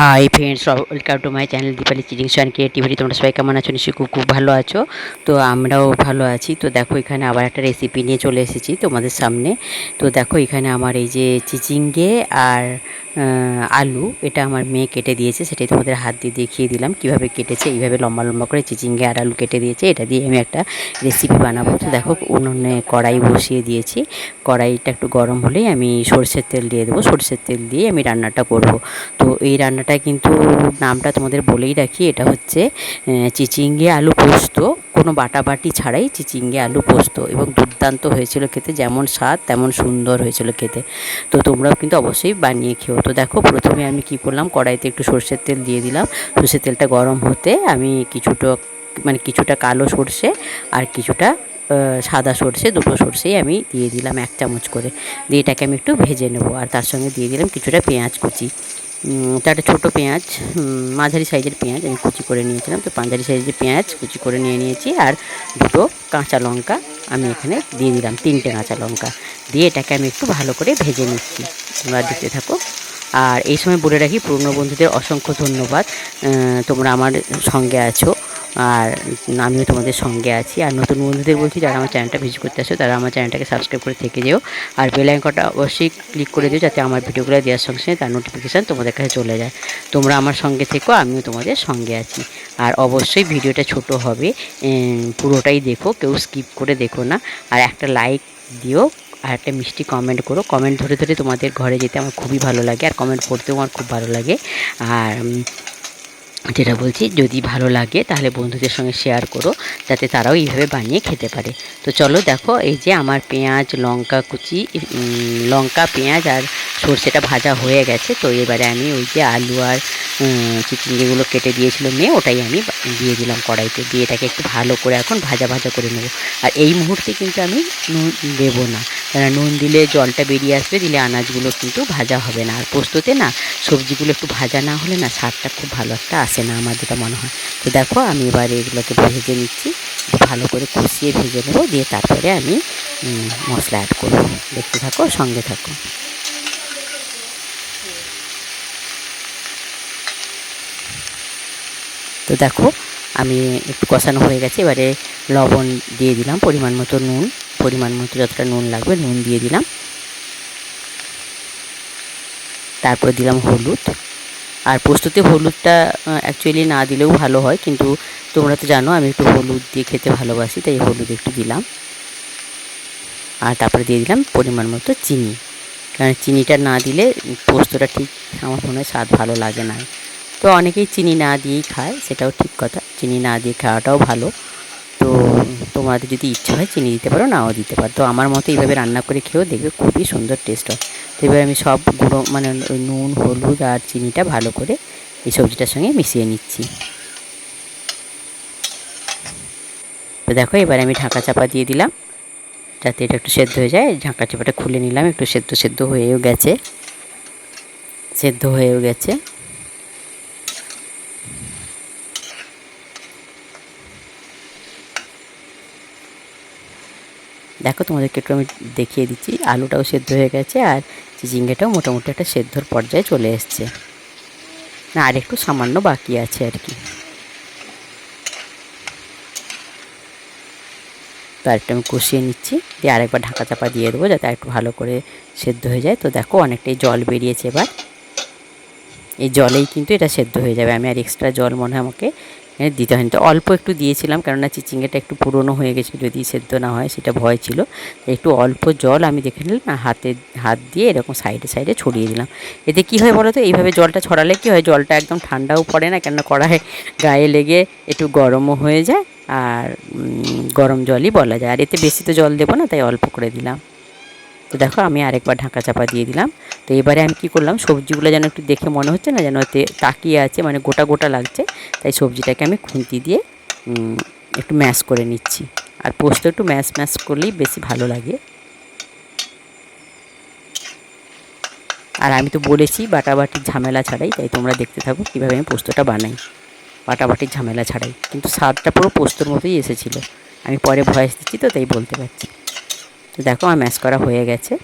Hi friends welcome to my channel Dipali cheating and creativity তোমরা সবাই কেমন আছো? নিশ্চয়ই খুব খুব ভালো আছো। তো আমরাও ভালো আছি। তো দেখো, এখানে আবার একটা রেসিপি নিয়ে চলে এসেছি তোমাদের সামনে। তো দেখো, এখানে আমার এই যে চিচিঙ্গে আর আলু, এটা আমার মেয়ে কেটে দিয়েছে, সেটাই তোমাদের হাত দিয়ে দেখিয়ে দিলাম কীভাবে কেটেছে, এইভাবে লম্বা লম্বা করে চিচিঙ্গে আর আলু কেটে দিয়েছে, এটা দিয়ে আমি একটা রেসিপি বানাবো। তো দেখো, উনুনে কড়াই বসিয়ে দিয়েছি, কড়াইটা একটু গরম হলেই আমি সর্ষের তেল দিয়ে দেবো, সর্ষের তেল দিয়ে আমি রান্নাটা করব। তো এই রান্নাটা কিন্তু নামটা তোমাদের বলেই রাখি, এটা হচ্ছে চিচিঙ্গে আলু পোস্ত কোনো বাটাবাটি ছাড়াই চিচিঙ্গে, আলু পোস্ত এবং দুর্দান্ত হয়েছিল খেতে। যেমন স্বাদ, তেমন সুন্দর হয়েছিল খেতে। তো তোমরাও কিন্তু অবশ্যই বানিয়ে খেও। তো দেখো, প্রথমে আমি কি করলাম? কড়াইতে একটু সর্ষের তেল দিয়ে দিলাম। সর্ষের তেলটা গরম হতে আমি কিছুটা মানে কিছুটা কালো সর্ষে আর কিছুটা সাদা সর্ষে, দুটো সর্ষেই আমি দিয়ে দিলাম এক চামচ করে। দিয়ে এটাকে আমি একটু ভেজে নেব। আর তার সঙ্গে দিয়ে দিলাম কিছুটা পেঁয়াজ কুচি। তো একটা ছোটো পেঁয়াজ মাঝারি সাইজের পেঁয়াজ আমি কুচি করে নিয়েছিলাম। তো মাঝারি সাইজের পেঁয়াজ কুচি করে নিয়ে নিয়েছি আর দুটো কাঁচা লঙ্কা আমি এখানে দিয়ে দিলাম, তিনটে কাঁচা লঙ্কা। দিয়ে এটাকে আমি একটু ভালো করে ভেজে নিচ্ছি। তোমরা দেখতে থাকো। আর এই সময় বলে রাখি, পুরনো বন্ধুদের অসংখ্য ধন্যবাদ। তোমরা আমার সঙ্গে আছো। আর আমিও তোমাদের সঙ্গে আছি। আর নতুন বন্ধুদের বলছি, যারা আমার চ্যানেলটা ভিজিট করতে আসো তারা আমার চ্যানেলটাকে সাবস্ক্রাইব করে থেকে যেও। আর বেল আইকনটা অবশ্যই ক্লিক করে দিও, যাতে আমার ভিডিওগুলো দেওয়ার সঙ্গে সঙ্গে তার নোটিফিকেশান তোমাদের কাছে চলে যায়। তোমরা আমার সঙ্গে থেকো, আমিও তোমাদের সঙ্গে আছি। আর অবশ্যই ভিডিওটা ছোট হবে পুরোটাই দেখো, কেউ স্কিপ করে দেখো না। আর একটা লাইক দিও, আর একটা মিষ্টি কমেন্ট করো। কমেন্ট ধরে ধরে তোমাদের ঘরে যেতে আমার খুবই ভালো লাগে, আর কমেন্ট পড়তেও আমার খুব ভালো লাগে। আর যেটা বলছি, যদি ভালো লাগে তাহলে বন্ধুদের সঙ্গে শেয়ার করো, যাতে তারাও এইভাবে বানিয়ে খেতে পারে। তো চলো দেখো, এই যে আমার পেঁয়াজ, লঙ্কা কুচি লঙ্কা, পেঁয়াজ আর সর্ষেটা ভাজা হয়ে গেছে। তো এবারে আমি ওই যে আলু আর উম, যেগুলো কেটে দিয়েছিল মেয়ে ওটাই আমি দিয়ে দিলাম কড়াইতে। দিয়ে এটাকে একটু ভালো করে এখন ভাজা ভাজা করে নেব। আর এই মুহূর্তে কিন্তু আমি নুন দেবো না। কেন নুন দিলে জলটা বেরিয়ে আসবে দিলে আনাজগুলো কিন্তু ভাজা হবে না। আর পোস্ততে না সবজিগুলো একটু ভাজা না হলে না স্বাদটা খুব ভালো একটা আসে না আমার যেটা মনে হয়। তো দেখো আমি এবার এগুলোকে ভেজে নিচ্ছি। ভালো করে কষিয়ে ভেজে নেব। দিয়ে তারপরে আমি মশলা অ্যাড করব। দেখতে থাকো সঙ্গে থাকো। তো দেখো, আমি একটু কষানো হয়ে গেছে, এবারে লবণ দিয়ে দিলাম পরিমাণ মতো নুন, পরিমাণ মতো যতটা নুন লাগবে নুন দিয়ে দিলাম। তারপরে দিলাম হলুদ। আর পোস্ততে হলুদটা অ্যাকচুয়ালি না দিলেও ভালো হয়, কিন্তু তোমরা তো জানো আমি একটু হলুদ দিয়ে খেতে ভালোবাসি, তাই হলুদ একটু দিলাম। আর তারপরে দিয়ে দিলাম পরিমাণ মতো চিনি। কারণ চিনিটা না দিলে পোস্তটা ঠিক, আমার মনে হয় স্বাদ ভালো লাগে না। তো অনেকেই চিনি না দিয়েই খায়, সেটাও ঠিক কথা। চিনি না দিয়ে খাওয়াটাও ভালো। তো তোমাদের যদি ইচ্ছা হয় চিনি দিতে পারো, নাও দিতে পারো। তো আমার মতো এইভাবে রান্না করে খেয়েও দেখবে খুবই সুন্দর টেস্ট হয়। তো এবার আমি সব গুঁড়ো মানে ওই নুন, হলুদ আর চিনিটা ভালো করে এই সবজিটার সঙ্গে মিশিয়ে নিচ্ছি। তো দেখো, এবার আমি ঢাকা চাপা দিয়ে দিলাম। যাতে এটা একটু সেদ্ধ হয়ে যায়। ঢাকা চাপাটা খুলে নিলাম। একটু সেদ্ধ সেদ্ধ হয়েও গেছে। সেদ্ধ হয়েও গেছে। দেখো তোমাদেরকে একটু আমি দেখিয়ে দিচ্ছি। আলুটাও সেদ্ধ হয়ে গেছে আর চিচিঙ্গাটাও মোটামুটি একটা সেদ্ধর পর্যায়ে চলে এসছে। না, আর একটু সামান্য বাকি আছে আর কি। তো আরেকটা আমি কষিয়ে নিচ্ছি। দিয়ে আরেকবার ঢাকা চাপা দিয়ে দেবো যাতে একটু ভালো করে সেদ্ধ হয়ে যায়। তো দেখো অনেকটাই জল বেরিয়েছে এবার। এই জলেই কিন্তু এটা সেদ্ধ হয়ে যাবে। আমি আর এক্সট্রা জল মনে হয় আমাকে দিতে হয়নি। তো অল্প একটু দিয়েছিলাম, কেননা চিচিঙ্গাটা একটু পুরনো হয়ে গেছে, যদি সেদ্ধ না হয় সেটা ভয় ছিল। একটু অল্প জল আমি দেখে নিলাম হাতে হাত দিয়ে এরকম সাইডে সাইডে ছড়িয়ে দিলাম। এতে কী হয় বলো তো এইভাবে জলটা ছড়ালে কী হয়, জলটা একদম ঠান্ডাও পড়ে না, কেননা কড়াই গায়ে লেগে একটু গরমও হয়ে যায় আর গরম জলই বলা যায়। আর এতে বেশি তো জল দেবো না, তাই অল্প করে দিলাম। তো দেখো, আমি আরেকবার ঢাকা চাপা দিয়ে দিলাম। তো এবারে আমি কি করলাম, সবজিগুলো যেন একটু দেখে মনে হচ্ছে না, যেন তাকিয়ে আছে মানে গোটা গোটা লাগছে। তাই সবজিটাকে আমি খুন্তি দিয়ে একটু ম্যাশ করে নিচ্ছি। আর পোস্ত একটু ম্যাশ ম্যাশ করলেই বেশি ভালো লাগে। আর আমি তো বলেছি, বাটাবাটির ঝামেলা ছাড়াই, তাই তোমরা দেখতে থাকো কীভাবে আমি পোস্তটা বানাই। বাটাবাটির ঝামেলা ছাড়াই। কিন্তু স্বাদটা পুরো পোস্তর মতোই এসেছিল। আমি পরে ভয়েস দিচ্ছি তো, তাই বলতে পারছি। দেখো আমার ম্যাশ করা হয়ে গেছে।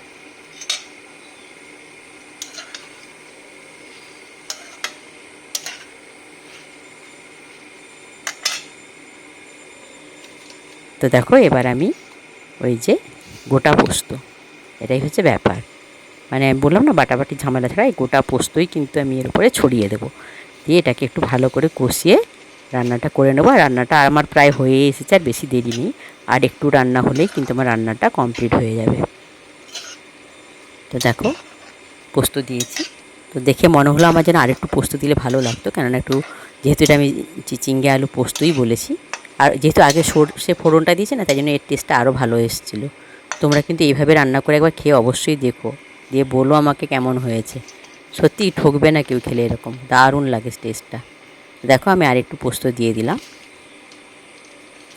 তো দেখো, এবার আমি ওই যে গোটা পোস্ত। এটাই হচ্ছে ব্যাপার। মানে আমি বললাম না বাটাবাটি ঝামেলা ছাড়া এই গোটা পোস্তই কিন্তু আমি এর উপরে ছড়িয়ে দেবো। দিয়ে এটাকে একটু ভালো করে কষিয়ে রান্নাটা করে নেব। আর রান্নাটা আমার প্রায় হয়ে এসেছে, আর বেশি দেরি নেই। আর একটু রান্না হলেই কিন্তু আমার রান্নাটা কমপ্লিট হয়ে যাবে। তো দেখো, পোস্ত দিয়েছি। তো দেখে মনে হলো আমার যেন আরেকটু পোস্ত দিলে ভালো লাগতো। কেননা একটু যেহেতু এটা আমি চিচিঙ্গে আলু পোস্তই বলেছি। আর যেহেতু আগে সর্ষে ফোড়নটা দিয়েছে না, তাই জন্য এর টেস্টটা আরও ভালো এসেছিল। তোমরা কিন্তু এইভাবে রান্না করে একবার খেয়ে অবশ্যই দেখো। দিয়ে বলো আমাকে কেমন হয়েছে। সত্যিই ঠকবে না কেউ খেলে এরকম। দারুণ লাগে টেস্টটা দেখো, আমি আর একটু পোস্ত দিয়ে দিলাম।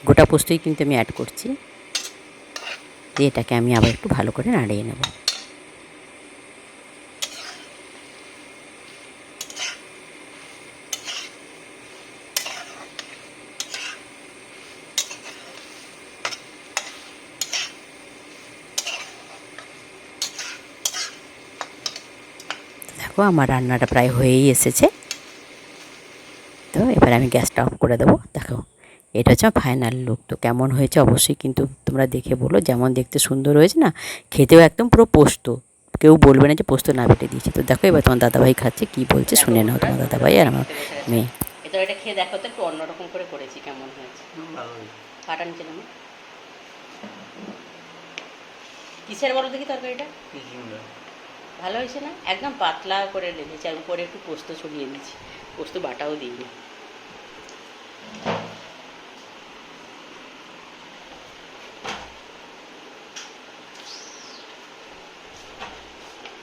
গোটা পোস্তই কিন্তু আমি অ্যাড করছি। দিয়ে এটাকে আমি আবার একটু ভালো করে নাড়িয়ে নেব। দেখো, আমার রান্নাটা প্রায় হয়েই এসেছে। তো এবার আমি গ্যাসটা অফ করে দেবো। দেখো এটা হচ্ছে ফাইনাল লুক তো কেমন হয়েছে অবশ্যই কিন্তু তোমরা দেখে বলো। যেমন দেখতে সুন্দর হয়েছে না খেতেও একদম পুরো পোস্ত। কেউ বলবে না যে পোস্ত না বেটে দিয়েছি। তো দেখো এবার তোমার দাদাভাই খাচ্ছে কি বলছে শুনে নাও তোমার দাদাভাই আর আমার মেয়ে। এটা এটা খেয়ে দেখো তো একটু অন্যরকম করে করেছি কেমন হয়েছে। কাটা নিচে নামো কিসের বলো দেখি তরকারিটা? ভালো হয়েছে না? একদম পাতলা করে রেখেছি আর উপরে একটু পোস্ত ছড়িয়ে দিয়েছি পোস্ত বাটাও দিইনি।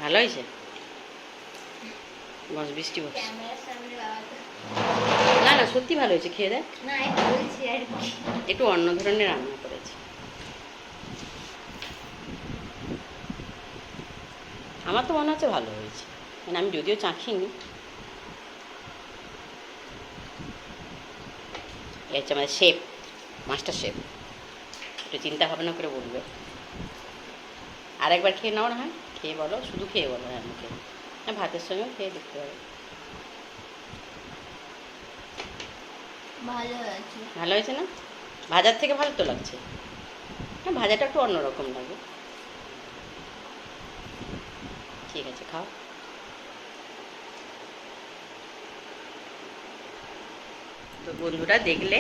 ভালো হয়েছে? বস বৃষ্টি বস না না সত্যি ভালো হয়েছে খেয়ে দেখ। একটু অন্য ধরনের রান্না করেছি। আমার তো মনে হচ্ছে ভালো হয়েছে। মানে আমি যদিও চাখিনি এই হচ্ছে আমাদের শেফ মাস্টার শেফ একটু চিন্তা ভাবনা করে বলবে। আর একবার খেয়ে নাও না হয় খেয়ে বলো শুধু খেয়ে বলো হ্যাঁ মুখে। হ্যাঁ ভাতের সঙ্গেও খেয়ে দেখতে পারো ভালো আছে। ভালো হয়েছে না? ভাজার থেকে ভালো তো লাগছে। হ্যাঁ ভাজাটা একটু অন্যরকম লাগে। ঠিক আছে খাও। তো বন্ধুরা দেখলে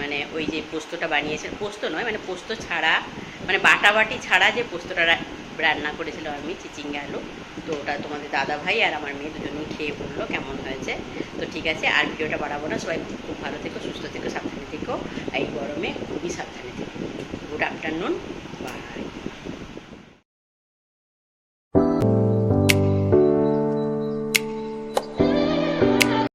মানে ওই যে পোস্তটা বানিয়েছেন পোস্ত নয় মানে পোস্ত ছাড়া মানে বাটাবাটি ছাড়া যে পোস্তটা রান্না করেছিল আমি, চিচিঙ্গা আলু, তো ওটা তোমাদের দাদা ভাই আর আমার মেয়ে দুজনেই খেয়ে বলল কেমন হয়েছে? তো ঠিক আছে, আর ভিডিওটা বাড়াবো না, সবাই খুব ভালো থেকো, সুস্থ থেকো, সাবধানে থেকো, এই গরমে খুবই সাবধানে থেকো। Good afternoon